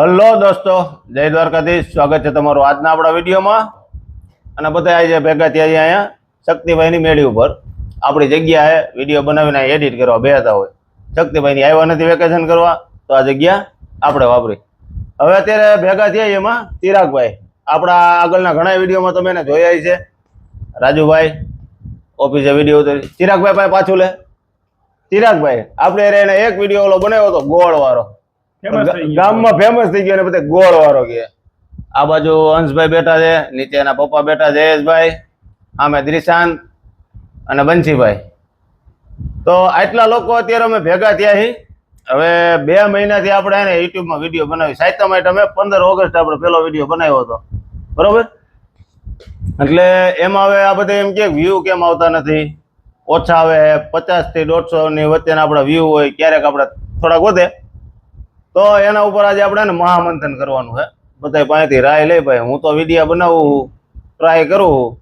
Hello દોસ્તો, જય દ્વારકાધીશ. સ્વાગત છે તમારું આજના આપણા વિડીયોમાં. અને બધા આજે ભેગા થયા અહીંયા શક્તિભાઈની મેળી ઉપર. આપણી જગ્યાએ વીડિયો બનાવીને એડિટ કરવા બેહતા હોય. શક્તિભાઈની આવ્યા નથી વેકેશન કરવા, તો આ જગ્યા આપણે વાપરી. હવે અત્યારે ભેગા થયા એમાં ચિરાગભાઈ. આપણા આગળના ઘણા વિડીયોમાં તમે એને જોયા છે રાજુભાઈ ઓફિસે વીડિયો ઉતરી. ચિરાગભાઈ પાસે પાછું લે. ચિરાગભાઈ, આપણે એને એક વીડિયો ઓલો બનાવ્યો હતો ગોળ ગામમાં ફેમસ થઈ ગયો ને બધે ગોળ વાળો કે. આ બાજુ અંશભાઈ બેઠા છે નીચે એના પપ્પા બેઠા જયેશભાઈ આમે દ્રિશાંત અને બંશીભાઈ. તો આટલા લોકો અત્યારે અમે ભેગા થયા છીએ હવે બે મહિનાથી આપણે એને યુટ્યુબમાં વીડિયો બનાવી સાહિત્ય માટે અમે પંદર ઓગસ્ટ આપણે પેલો વીડિયો બનાવ્યો હતો. બરોબર? એટલે એમાં હવે આ બધા એમ કે વ્યૂ કેમ આવતા નથી? ઓછા આવે પચાસથી દોઢસો ની વચ્ચેના આપણા વ્યૂ હોય ક્યારેક આપણે થોડાક વધે. તો એના ઉપર આજે આપણે મહામંથન કરવાનું છે. બધા પાસેથી રાય લઈ ભાઈ, હું તો વિડીયા બનાવું ટ્રાય કરું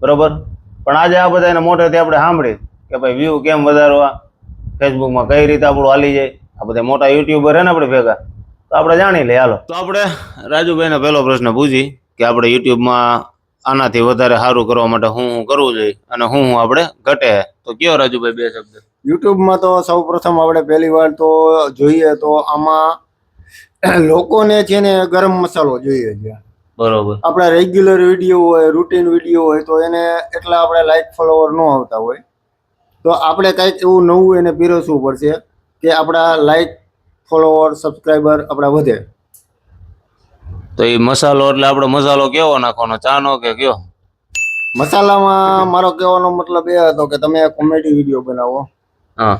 બરોબર? પણ આજે આ બધા એને મોટેથી આપણે સાંભળી કે ભાઈ વ્યૂ કેમ વધારવા? ફેસબુકમાં કઈ રીતે આપણું હાલી જાય? આ બધા મોટા યુટ્યુબર હે ને આપણે ભેગા. તો આપણે જાણી લઈએ, હાલો. તો આપણે રાજુભાઈને પહેલો પ્રશ્ન પૂછી કે આપણે યુટ્યુબમાં આનાથી વધારે સારું કરવા માટે શું શું કરવું જોઈએ અને શું શું આપણે ઘટે. તો કયો રાજુભાઈ બે શબ્દ? યુટ્યુબમાં તો સૌ પ્રથમ આપણે પહેલી વાર તો જોઈએ તો આમાં લોકોને છે ને ગરમ મસાલો જોઈએ છે. બરોબર. આપણા રેગ્યુલર વીડિયો હોય રૂટીન વીડિયો હોય તો એને એટલા આપણે લાઈક ફોલોવર ન આવતા હોય. તો આપણે કંઈક એવું નવું એને પીરસવું પડશે કે આપણા લાઈક ફોલોવર સબસ્ક્રાઈબર આપણા વધે. તો એ મસાલો એટલે આપણે મસાલો કેવો નાખવાનો? ચાનો કે કયો? મસાલામાં મારો કહેવાનો મતલબ એ હતો કે તમે કોમેડી વીડિયો બનાવો. હા.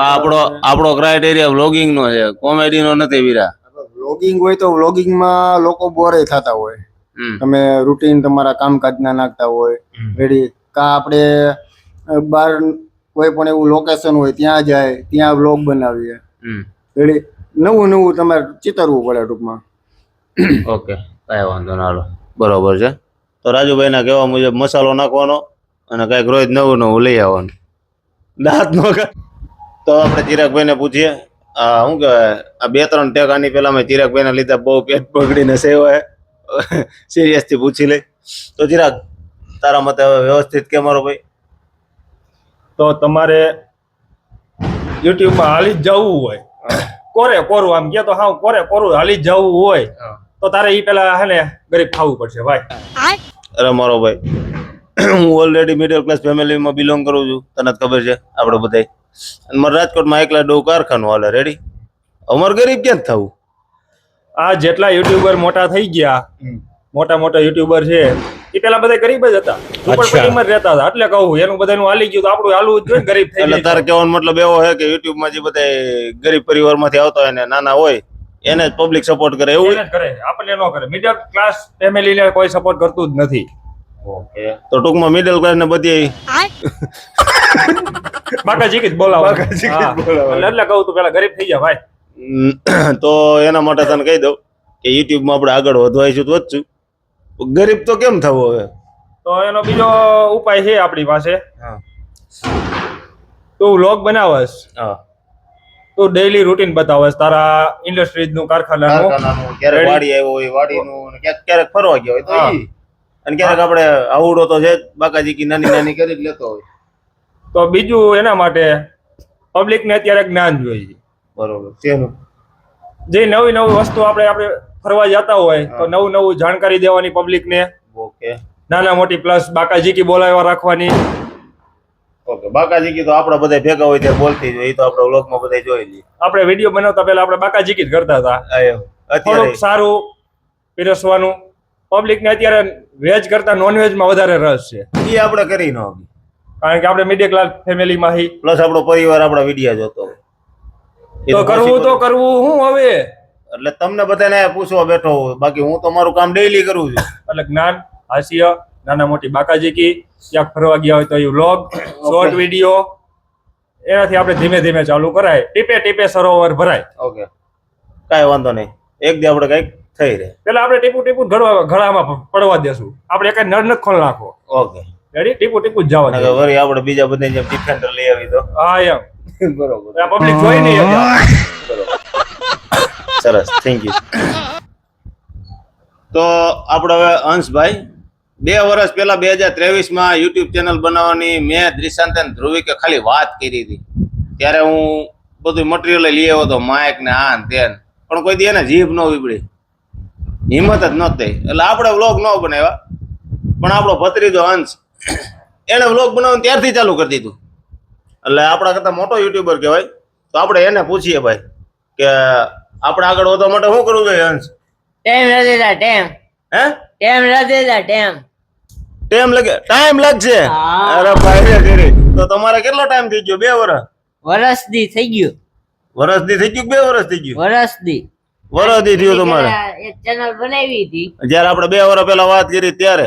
આપણો આપણો ક્રાઇટેરિયા વ્લોગિંગ નો છે. કોમેડી નો નથી વીરા. વ્લોગિંગ હોય તો વ્લોગિંગમાં લોકો બોરે થતા હોય. તમે રૂટીન તમારા કામકાજ ના નાખતા હોય. રેડી કા આપણે બહાર કોઈ પણ એવું લોકેશન હોય ત્યાં જાય ત્યાં વ્લોગ બનાવીએ. રેડી નવું નવું તમારે ચિતરવું પડે ટૂંકમાં. ઓકે કાંઈ વાંધો ના હાલો. બરોબર છે. તો રાજુભાઈ ના કહેવા મુજબ મસાલો નાખવાનો અને કાંઈક રોજ નવું નવું લઈ આવવાનું. દાંત નો કાઢ. તો આપણે ચિરાગભાઈને પૂછીએ આ શું કહેવાય આ બે ત્રણ ટેક આની પેલા મેં ચિરાગભાઈના લીધા બહુ પેટ પકડીને સેવાય સિરિયસથી પૂછી લઈ. તો ચિરાગ તારા મતે હવે વ્યવસ્થિત કે મારો ભાઈ? તો તમારે યુટ્યુબમાં હાલી જ જવું હોય. કોરે કોરું આમ કે તો હા કોરે કોરું હાલી જ જવું હોય. તો તારે ઈ પેલા હે ને ગરીબ ખાવું પડશે ભાઈ. અરે મારો ભાઈ હું ઓલરેડી મિડલ ક્લાસ ફેમિલીમાં બિલોંગ કરું છું તને જ ખબર છે આપણે બધાય. અને મારે રાજકોટમાં એકલા ડો કારખાનું હાલે રેડી અમારે ગરીબ ક્યાં જ થવું? આ જેટલા યુટ્યુબર મોટા થઈ ગયા મોટા મોટા યુટ્યુબર છે એ પેલા બધા ગરીબ જ હતા. ઝુંપડપટ્ટીમાં જ રહેતા હતા એટલે કહું એનું બધાનું હાલી ગયું તો આપણું હાલવું જ જોઈએ ગરીબ થઈ એટલે તારે કહેવાનો મતલબ એવો છે કે યુટ્યુબમાં જે બધા ગરીબ પરિવારમાંથી આવતા હોય ને નાના હોય એને જ પબ્લિક સપોર્ટ કરે એવું એને જ કરે. આપણને ન કરે. મિડલ ક્લાસ ફેમિલીને કોઈ સપોર્ટ કરતું જ નથી. તો ટૂંકમાં મિડલ ક્લાસ ને બધી બાકાજી જ બોલાવો. બાકાજી જ બોલાવો. એટલે એટલે કહું તું પેલા ગરીબ થઈ જા ભાઈ. તો એના માટે તને કહી દઉં કે યુટ્યુબમાં આપણે આગળ વધવાઈશું તો વધશું. ગરીબ તો કેમ થવો હવે? તો એનો બીજો ઉપાય છે આપણી પાસે. તું વ્લોગ બનાવસ. હા. તું ડેઈલી રૂટીન બતાવે. તારા ઇન્ડસ્ટ્રીઝનું કારખાનાનું ક્યારેક? વાડી આવ્યો હોય વાડીનું ને ક્યાંક ક્યારેક ફરવા ગયો હોય તો અને ક્યારેક આપણે આવડો તો છે બાકાજી કી નાની નાની કરી લેતો હોય. તો બીજું એના માટે પબ્લિક ને અત્યારે જ્ઞાન જોઈએ. બરોબર તેનું જે નવી નવી વસ્તુ આપણે આપણે ફરવા જતા હોય તો નવું નવું જાણકારી દેવાની પબ્લિક ને. ઓકે નાના મોટી પ્લસ બાકાજી કી બોલાવવા રાખવાની. ઓકે બાકાજી કી તો આપણે બધા ભેગા હોય ત્યારે બોલતી જ હોય. એ તો આપણે વ્લોગમાં બધા જોઈ લઈએ આપણે વીડિયો બનાવતા પહેલા આપણે બાકાજી કી જ કરતા હતા થોડુંક સારું પીરસવાનું. પબ્લિક ને અત્યારે વેજ કરતા નોન વેજમાં વધારે રસ છે. એ આપણે કરી ન કારણ કે આપણે મિડલ ક્લાસ ફેમિલી માં હી. પ્લસ આપણો પરિવાર આપણા વિડીયા જોતો તો કરવું તો કરવું હું હવે? એટલે તમને બધાને પૂછવા બેઠો બાકી હું તો મારું કામ ડેઈલી કરું છું. એટલે જ્ઞાન હાસ્ય નાના મોટી બાકાજી કી ક્યાંક ફરવા ગયા હોય તો એ વ્લોગ શોર્ટ વીડિયો એનાથી આપણે ધીમે ધીમે ચાલુ કરાય. ટીપે ટીપે સરોવર ભરાય. ઓકે કાંઈ વાંધો નહીં. એક દી આપણે કંઈક થઈ રહે. પેલા આપણે ટીપુ ટીપુ ગળવા ગળામાં પડવા દેશું. આપણે એક નળ નખ ખોલ નાખો ઓકે રેડી ટીપુ ટીપુ જ જવા દે વળી આપણે બીજા બધા જેમ ડિફેન્ડર લઈ આવી તો? હા એમ. બરોબર. પબ્લિક જોઈ નહીં. બરોબર. સરસ. થેન્ક યુ તો આપણે હવે અંશભાઈ બે વર્ષ પહેલા બે હજાર ત્રેવીસમાં યુટ્યુબ ચેનલ બનાવવાની મેં દ્રિશાંત ધ્રુવિકે ખાલી વાત કરી હતી. ત્યારે હું બધું મટીરિયલ લઈ આવ્યો હતો માઇક ને આ ને તેન પણ કોઈ દી એને જીભ ન વીપડી હિંમત જ નહોતી એટલે આપણે વ્લોગ ન બનાવ્યા. પણ આપણો ભત્રીજો અંશ એણે વ્લોગ બનાવવાનું ત્યારથી ચાલુ કરી દીધું. એટલે આપણા કરતા મોટો યુટ્યુબર કહેવાય. તો આપણે એને પૂછીએ ભાઈ કે આપણે આગળ વધવા માટે શું કરવું જોઈએ અંશ? ટેમ રાધેદા ટેમ હે? ટેમ રાધેદા ટેમ ટાઈમ લાગે ટાઈમ લાગશે? અરે ભાઈ રે તેરી. તો તમારે કેટલો ટાઈમ થઈ ગયો? બે વર્ષ વરસ? દી થઈ ગયો. વર્ષ દી થઈ ગયું બે વર્ષ થઈ ગયું? વરસ દી વર્ષ દી થયું તમારે? એક ચેનલ બનાવી હતી. જયારે આપણે બે વર્ષ પહેલા વાત કરી ત્યારે.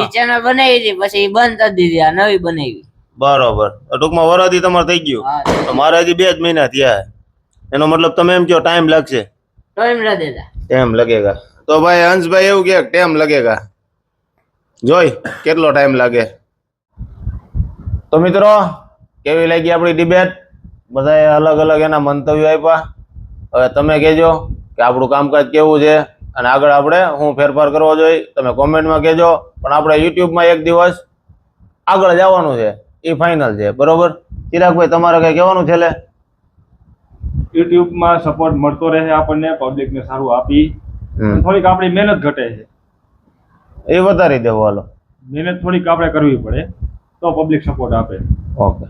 એ ચેનલ બનાવી હતી પછી બંધ કરી દીધી આ નવી બનાવી. બરોબર. ટૂંકમાં વર્ષ દી તમારે થઈ ગયું. તો મારે હજી બે જ મહિના થયા. એનો મતલબ તમે એમ કહો ટાઈમ લાગશે. ટાઈમ લગેગા તો ભાઈ હંસભાઈ એવું કે ટાઈમ લગેગા જોઈ કેટલો ટાઈમ લાગે? તો મિત્રો કેવી લાગી આપણી ડિબેટ બધાએ અલગ અલગ એના મંતવ્યો આપ્યા. હવે તમે કહેજો કે આપણું કામકાજ કેવું છે અને આગળ આપણે હું ફેરફાર કરવો જોઈએ. તમે કોમેન્ટમાં કહેજો. પણ આપણે યુટ્યુબમાં એક દિવસ આગળ જવાનું છે. એ ફાઇનલ છે. બરોબર? ચિરાગભાઈ તમારે કઈ કહેવાનું છે લે યુટ્યુબમાં સપોર્ટ મળતો રહે આપણને. પબ્લિકને સારું આપી. થોડીક આપણી મહેનત ઘટે છે. એ વધારી દેવો હાલો. મહેનત થોડીક આપણે કરવી પડે તો પબ્લિક સપોર્ટ આપે. ઓકે